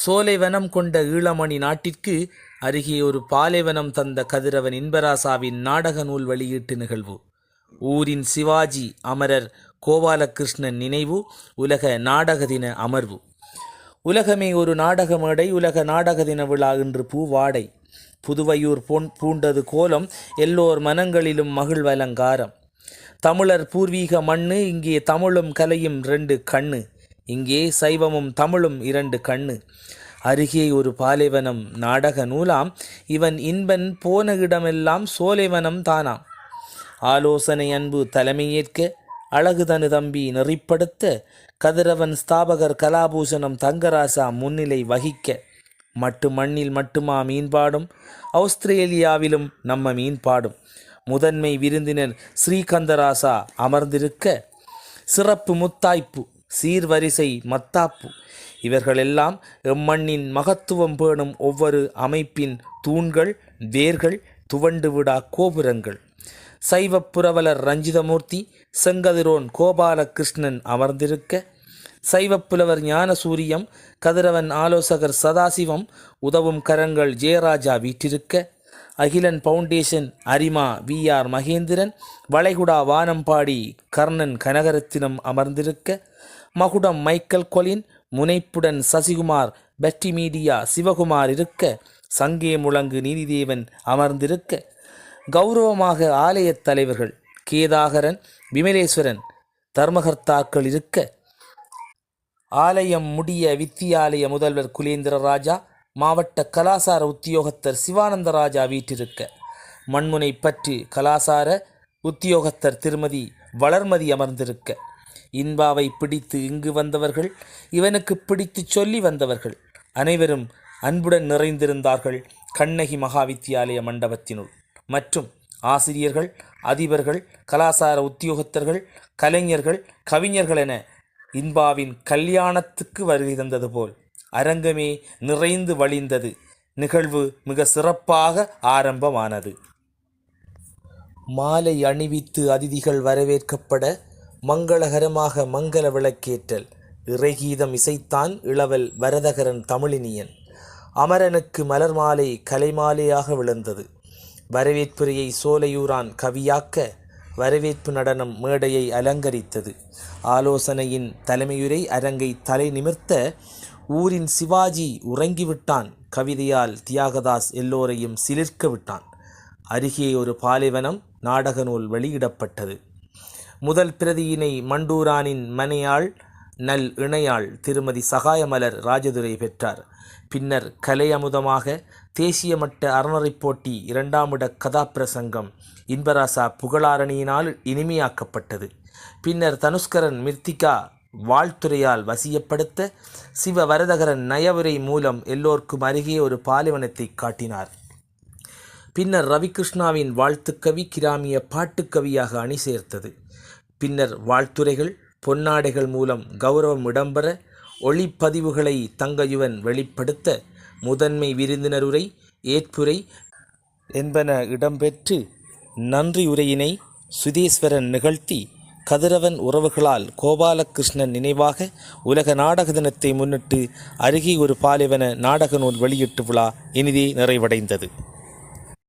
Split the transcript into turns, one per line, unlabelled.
சோலைவனம் கொண்ட ஈழமணி நாட்டிற்கு அருகே ஒரு பாலைவனம் தந்த கதிரவன் இன்பராசாவின் நாடக நூல் வெளியீட்டு நிகழ்வு. ஊரின் சிவாஜி அமரர் கோபாலகிருஷ்ணன் நினைவு உலக நாடக தின அமர்வு. உலகமே ஒரு நாடக மேடை உலக நாடக தின விழா இன்று பூவாடை. புதுவையூர் பொன் பூண்டது கோலம் எல்லோர் மனங்களிலும் மகிழ்வலங்காரம் தமிழர் பூர்வீக மண்ணு இங்கே தமிழும் கலையும் ரெண்டு கண்ணு. இங்கே சைவமும் தமிழும் இரண்டு கண்ணு. அருகே ஒரு பாலைவனம் நாடக நூலாம் இவன் இன்பன் போன இடமெல்லாம் சோலைவனம் தானாம் ஆலோசனை அன்பு தலைமையேற்க அழகுதனு தம்பி நெறிப்படுத்த கதிரவன் ஸ்தாபகர் கலாபூஷணம் தங்கராசா முன்னிலை வகிக்க. மட்டு மண்ணில் மட்டுமா மீன்பாடும் ஆஸ்திரேலியாவிலும் நம்ம மீன்பாடும் முதன்மை விருந்தினர் ஸ்ரீகந்தராசா அமர்ந்திருக்க சிறப்பு முத்தாய்ப்பு சீர்வரிசை மத்தாப்பு. இவர்களெல்லாம் எம்மண்ணின் மகத்துவம் பேணும் ஒவ்வொரு அமைப்பின் தூண்கள் வேர்கள் துவண்டு விடா கோபுரங்கள். சைவப் புரவலர் ரஞ்சிதமூர்த்தி செங்கதிரோன் கோபாலகிருஷ்ணன் அமர்ந்திருக்க சைவப்புலவர் ஞானசூரியம் கதிரவன் ஆலோசகர் சதாசிவம் உதவும் கரங்கள் ஜெயராஜா வீற்றிருக்க அகிலன் ஃபவுண்டேஷன் அரிமா வி. ஆர். மகேந்திரன் வளைகுடா வானம்பாடி கர்ணன் கனகரத்தினம் அமர்ந்திருக்க மகுடம் மைக்கேல் கொலின் முனைப்புடன் சசிகுமார் பெட்டி மீடியா சிவகுமார் இருக்க சங்கே முழங்கு நீதிதேவன் அமர்ந்திருக்க கௌரவமாக ஆலயத் தலைவர்கள் கேதாகரன் விமலேஸ்வரன் தர்மகர்த்தாக்கள் இருக்க ஆலயம் முடிய வித்தியாலய முதல்வர் குலேந்திர ராஜா மாவட்ட கலாசார உத்தியோகத்தர் சிவானந்தராஜா வீற்றிருக்க மண்முனை பற்று கலாசார உத்தியோகத்தர் திருமதி வளர்மதி அமர்ந்திருக்க. இன்பாவை பிடித்து இங்கு வந்தவர்கள் இவனுக்கு பிடித்து சொல்லி வந்தவர்கள். அனைவரும் அன்புடன் நிறைந்திருந்தார்கள் கண்ணகி மகாவித்தியாலய மண்டபத்தினுள். மற்றும் ஆசிரியர்கள் அதிபர்கள் கலாசார உத்தியோகத்தர்கள் கலைஞர்கள் கவிஞர்கள் என இன்பாவின் கல்யாணத்துக்கு வருகை தந்தது போல் அரங்கமே நிறைந்து வழிந்தது. நிகழ்வு மிக சிறப்பாக ஆரம்பமானது. மாலை அணிவித்து அதிதிகள் வரவேற்கப்பட மங்களகரமாக மங்கள விளக்கேற்றல். இறைகீதம் இசைத்தான் இளவல் வரதகரன் தமிழினியன். அமரனுக்கு மலர் மாலை கலைமாலையாக விழுந்தது. வரவேற்புரையை சோலையூரான் கவியாக்க வரவேற்பு நடனம் மேடையை அலங்கரித்தது. ஆலோசனையின் தலைமையுரை அரங்கை தலை நிமிர்த்த ஊரின் சிவாஜி உறங்கிவிட்டான். கவிதையால் தியாகதாஸ் எல்லோரையும் சிலிர்க்க விட்டான். அருகே ஒரு பாலைவனம் நாடக நூல் வெளியிடப்பட்டது. முதல் பிரதியினை மண்டூரானின் மனையாள் நல் இணையாள் திருமதி சகாயமலர் ராஜதுரை பெற்றார். பின்னர் கலையமுதமாக தேசிய மட்ட அறநறைப் போட்டி இரண்டாம் இட கதாப்பிரசங்கம் இன்பராசா புகழாரணியினால் இனிமையாக்கப்பட்டது. பின்னர் தனுஷ்கரன் மிர்த்திகா வாழ்த்துறையால் வசியப்படுத்த சிவ வரதகரன் நயவுரை மூலம் எல்லோருக்கும் அருகே ஒரு பாலைவனத்தை காட்டினார். பின்னர் ரவிகிருஷ்ணாவின் வாழ்த்துக்கவி கிராமிய பாட்டுக்கவியாக அணி சேர்த்தது. பின்னர் வாழ்த்துரைகள் பொன்னாடைகள் மூலம் கௌரவம் இடம்பெற ஒளிப்பதிவுகளை தங்கயுவன் வெளிப்படுத்த முதன்மை விருந்தினருரை ஏற்புரை என்பன இடம்பெற்று நன்றி உரையினை சுதேஸ்வரன் நிகழ்த்தி கதிரவன் உறவுகளால் கோபாலகிருஷ்ணன் நினைவாக உலக நாடக தினத்தை முன்னிட்டு அருகே ஒரு பாலைவன நாடக நூல் வெளியீட்டு விழா இனிதே நிறைவடைந்தது.